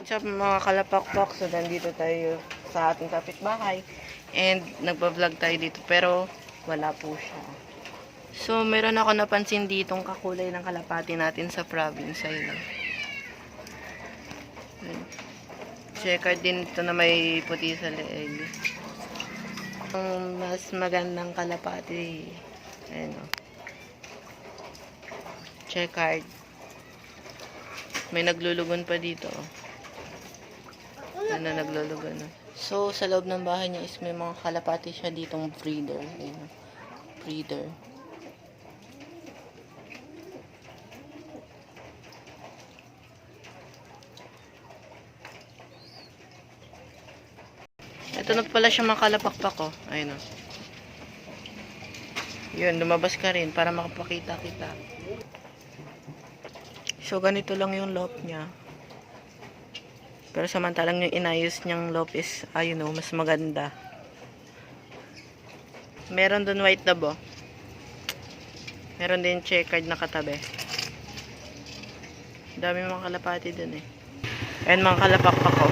What's up mga kalapakpak? So, nandito tayo sa ating kapitbahay. And, nagpa-vlog tayo dito. Pero, wala po siya. So, meron ako napansin ditong kakulay ng kalapati natin sa province. Ayun. Checker din ito na may puti sa leeg. Ang mas magandang kalapati. Ayun. oh. Checkered. May naglulugon pa dito. oh. Ano naglulugon. oh. So, sa loob ng bahay niya is may mga kalapati siya ditong breeder. Ayun. oh. Breeder. Ito na pala siya mga kalapakpak ko. Ayun o. Yun, lumabas ka rin para makapakita kita. So, ganito lang yung loop niya. Pero samantalang yung inayos niyang loop is, ayun o, mas maganda. Meron dun white dabo. Meron din checkered na katabi. Dami mga kalapati dun eh. Ayan mga kalapakpak ko.